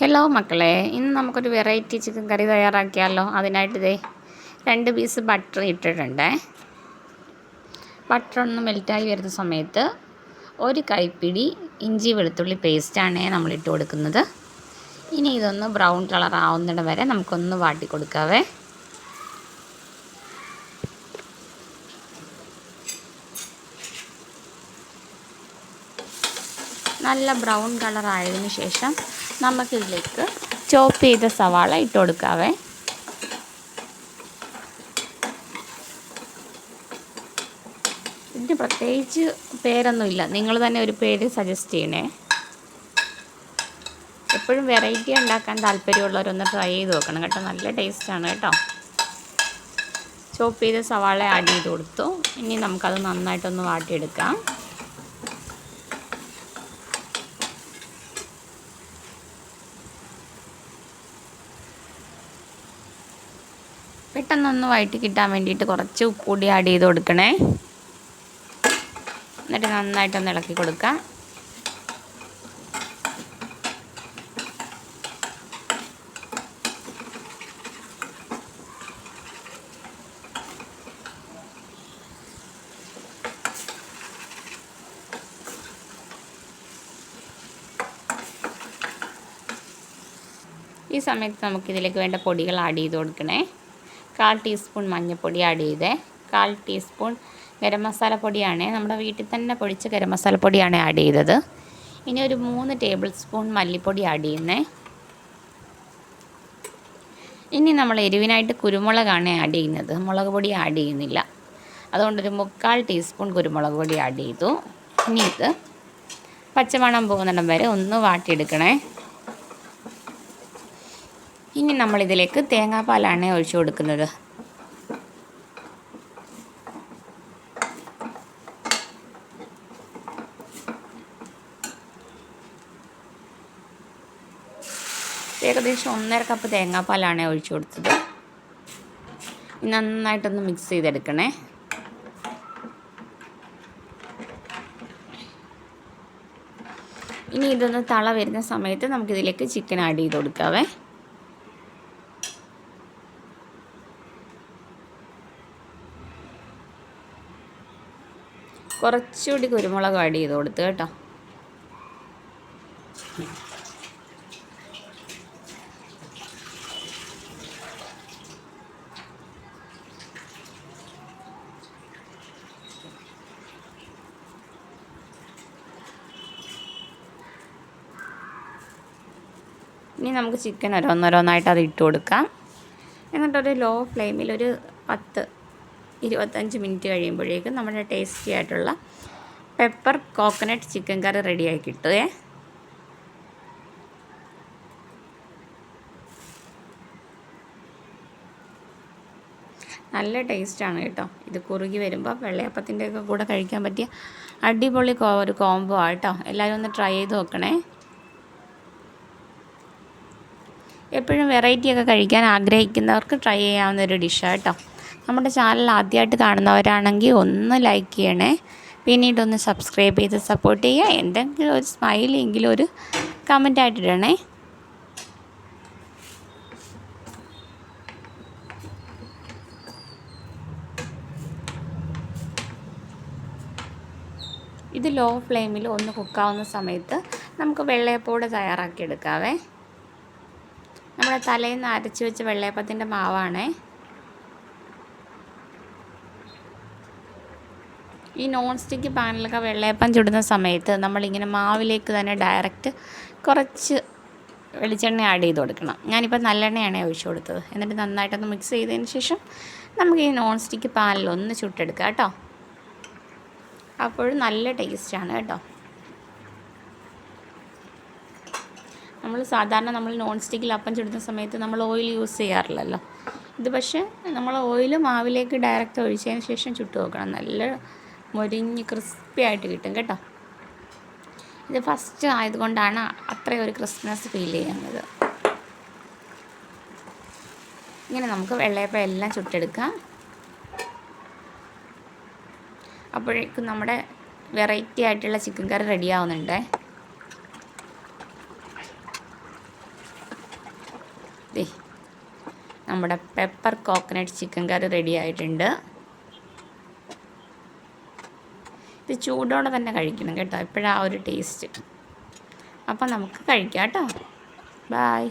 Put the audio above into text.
Hello മക്കളെ. ഇന്ന് നമുക്കൊരു വെറൈറ്റി ചിക്കൻ കറി തയ്യാറാക്കിയാലോ? അതിനായിട്ട് ഇതേ രണ്ട് പീസ് ബട്ടർ ഇട്ടിട്ടുണ്ടേ. ബട്ടർ ഒന്ന് മെൽറ്റായി വരുന്ന സമയത്ത് ഒരു കൈപ്പിടി ഇഞ്ചി വെളുത്തുള്ളി പേസ്റ്റാണ് നമ്മൾ ഇട്ട് കൊടുക്കുന്നത്. ഇനി ഇതൊന്ന് ബ്രൗൺ കളർ ആവുന്നിടം വരെ നമുക്കൊന്ന് വാട്ടി കൊടുക്കാവേ. നല്ല ബ്രൗൺ കളർ ആയതിനു ശേഷം നമുക്കിതിലേക്ക് ചോപ്പ് ചെയ്ത സവാള ഇട്ട് കൊടുക്കാവേ. ഇതിന് പ്രത്യേകിച്ച് പേരൊന്നുമില്ല. നിങ്ങൾ തന്നെ ഒരു പേര് സജസ്റ്റ് ചെയ്യണേ. എപ്പോഴും വെറൈറ്റി ഉണ്ടാക്കാൻ താല്പര്യമുള്ളവരൊന്ന് ട്രൈ ചെയ്ത് നോക്കണം കേട്ടോ. നല്ല ടേസ്റ്റാണ് കേട്ടോ. ചോപ്പ് ചെയ്ത സവാള ആഡ് ചെയ്ത് കൊടുത്തു. ഇനി നമുക്കത് നന്നായിട്ടൊന്ന് വാട്ടിയെടുക്കാം. പെട്ടെന്നൊന്ന് വഴറ്റി കിട്ടാൻ വേണ്ടിയിട്ട് കുറച്ച് ഉപ്പുപൊടി ആഡ് ചെയ്ത് കൊടുക്കണേ. എന്നിട്ട് നന്നായിട്ടൊന്ന് ഇളക്കി കൊടുക്കാം. ഈ സമയത്ത് നമുക്കിതിലേക്ക് വേണ്ട പൊടികൾ ആഡ് ചെയ്ത് കൊടുക്കണേ. കാൽ ടീസ്പൂൺ മഞ്ഞൾപ്പൊടി ആഡ് ചെയ്തേ. കാൽ ടീസ്പൂൺ ഗരം മസാല പൊടിയാണ്. നമ്മുടെ വീട്ടിൽ തന്നെ പൊടിച്ച ഗരം മസാല പൊടിയാണ് ആഡ് ചെയ്തത്. ഇനി ഒരു മൂന്ന് ടേബിൾ സ്പൂൺ മല്ലിപ്പൊടി ആഡ് ചെയ്യുന്നേ. ഇനി നമ്മൾ എരിവിനായിട്ട് കുരുമുളകാണ് ആഡ് ചെയ്യുന്നത്. മുളക് പൊടി ആഡ് ചെയ്യുന്നില്ല. അതുകൊണ്ടൊരു മുക്കാൽ ടീസ്പൂൺ കുരുമുളക് പൊടി ആഡ് ചെയ്തു. ഇനി ഇത് പച്ചമണം പോകുന്നിടം വരെ ഒന്ന് വാട്ടിയെടുക്കണേ. ഇനി നമ്മളിതിലേക്ക് തേങ്ങാപ്പാലാണ് ഒഴിച്ചു കൊടുക്കുന്നത്. ഏകദേശം ഒന്നര കപ്പ് തേങ്ങാപ്പാലാണ് ഒഴിച്ചു കൊടുത്തത്. നന്നായിട്ടൊന്ന് മിക്സ് ചെയ്തെടുക്കണേ. ഇനി ഇതൊന്ന് തള വരുന്ന സമയത്ത് നമുക്കിതിലേക്ക് ചിക്കൻ ആഡ് ചെയ്ത് കൊടുക്കാവേ. കുറച്ചുകൂടി കുരുമുളക് ആഡ് ചെയ്ത് കൊടുത്ത് കേട്ടോ. ഇനി നമുക്ക് ചിക്കൻ ഓരോന്നോരോന്നായിട്ട് അത് ഇട്ട് കൊടുക്കാം. എന്നിട്ടൊരു ലോ ഫ്ലെയിമിൽ ഒരു പത്ത് ഇരുപത്തഞ്ച് മിനിറ്റ് കഴിയുമ്പോഴേക്കും നമ്മുടെ ടേസ്റ്റി ആയിട്ടുള്ള പെപ്പർ കോക്കനട്ട് ചിക്കൻ കറി റെഡിയായി കിട്ടുമേ നല്ല ടേസ്റ്റാണ് കേട്ടോ. ഇത് കുറുകി വരുമ്പോൾ വെള്ളയപ്പത്തിന്റെയൊക്കെ കൂടെ കഴിക്കാൻ പറ്റിയ അടിപൊളി ഒരു കോംബോ ആട്ടോ എല്ലാവരും ഒന്ന് ട്രൈ ചെയ്ത് നോക്കണേ. എപ്പോഴും വെറൈറ്റിയൊക്കെ കഴിക്കാൻ ആഗ്രഹിക്കുന്നവർക്ക് ട്രൈ ചെയ്യാവുന്ന ഒരു ഡിഷാട്ടോ നമ്മുടെ ചാനൽ ആദ്യമായിട്ട് കാണുന്നവരാണെങ്കിൽ ഒന്ന് ലൈക്ക് ചെയ്യണേ. പിന്നീട് ഒന്ന് സബ്സ്ക്രൈബ് ചെയ്ത് സപ്പോർട്ട് ചെയ്യുക. എന്തെങ്കിലും ഒരു സ്മൈലെങ്കിലും ഒരു കമന്റ് ആയിട്ട് ഇടണേ. ഇത് ലോ ഫ്ലെയിമിൽ ഒന്ന് കുക്കാവുന്ന സമയത്ത് നമുക്ക് വെള്ളയപ്പോടെ തയ്യാറാക്കി എടുക്കാവേ. നമ്മുടെ തലേന്ന് അരച്ച് വെച്ച വെള്ളയപ്പത്തിന്റെ മാവാണേ. ഈ നോൺ സ്റ്റിക്ക് പാനിലൊക്കെ വെള്ളയപ്പം ചുടുന്ന സമയത്ത് നമ്മളിങ്ങനെ മാവിലേക്ക് തന്നെ ഡയറക്റ്റ് കുറച്ച് വെളിച്ചെണ്ണ ആഡ് ചെയ്ത് കൊടുക്കണം. ഞാനിപ്പോൾ നല്ലെണ്ണയാണ് ഒഴിച്ചു കൊടുത്തത്. എന്നിട്ട് നന്നായിട്ടൊന്ന് മിക്സ് ചെയ്തതിന് ശേഷം നമുക്ക് ഈ നോൺ സ്റ്റിക്ക് പാനിലൊന്ന് ചുട്ടെടുക്കാം കേട്ടോ. അപ്പോഴും നല്ല ടേസ്റ്റാണ് കേട്ടോ. നമ്മൾ സാധാരണ നമ്മൾ നോൺ സ്റ്റിക്കിൽ അപ്പം ചുടുന്ന സമയത്ത് നമ്മൾ ഓയിൽ യൂസ് ചെയ്യാറില്ലല്ലോ. ഇത് പക്ഷേ നമ്മൾ ഓയിൽ മാവിലേക്ക് ഡയറക്റ്റ് ഒഴിച്ചതിന് ശേഷം ചുട്ട് നോക്കണം. നല്ല മൊരിഞ്ഞ് ക്രിസ്പി ആയിട്ട് കിട്ടും കേട്ടോ. ഇത് ഫസ്റ്റ് ആയതുകൊണ്ടാണ് അത്രയും ഒരു ക്രിസ്മസ് ഫീൽ ചെയ്യുന്നത്. ഇങ്ങനെ നമുക്ക് വെള്ളയപ്പം എല്ലാം ചുട്ടെടുക്കാം. അപ്പോഴേക്കും നമ്മുടെ വെറൈറ്റി ആയിട്ടുള്ള ചിക്കൻ കറി റെഡി ആവുന്നുണ്ട്. നമ്മുടെ പെപ്പർ കോക്കനട്ട് ചിക്കൻ കറി റെഡി ആയിട്ടുണ്ട്. ഇത് ചൂടോടെ തന്നെ കഴിക്കണം കേട്ടോ. എപ്പോഴാ ആ ഒരു ടേസ്റ്റ് അപ്പം നമുക്ക് കഴിക്കാം കേട്ടോ. ബായ്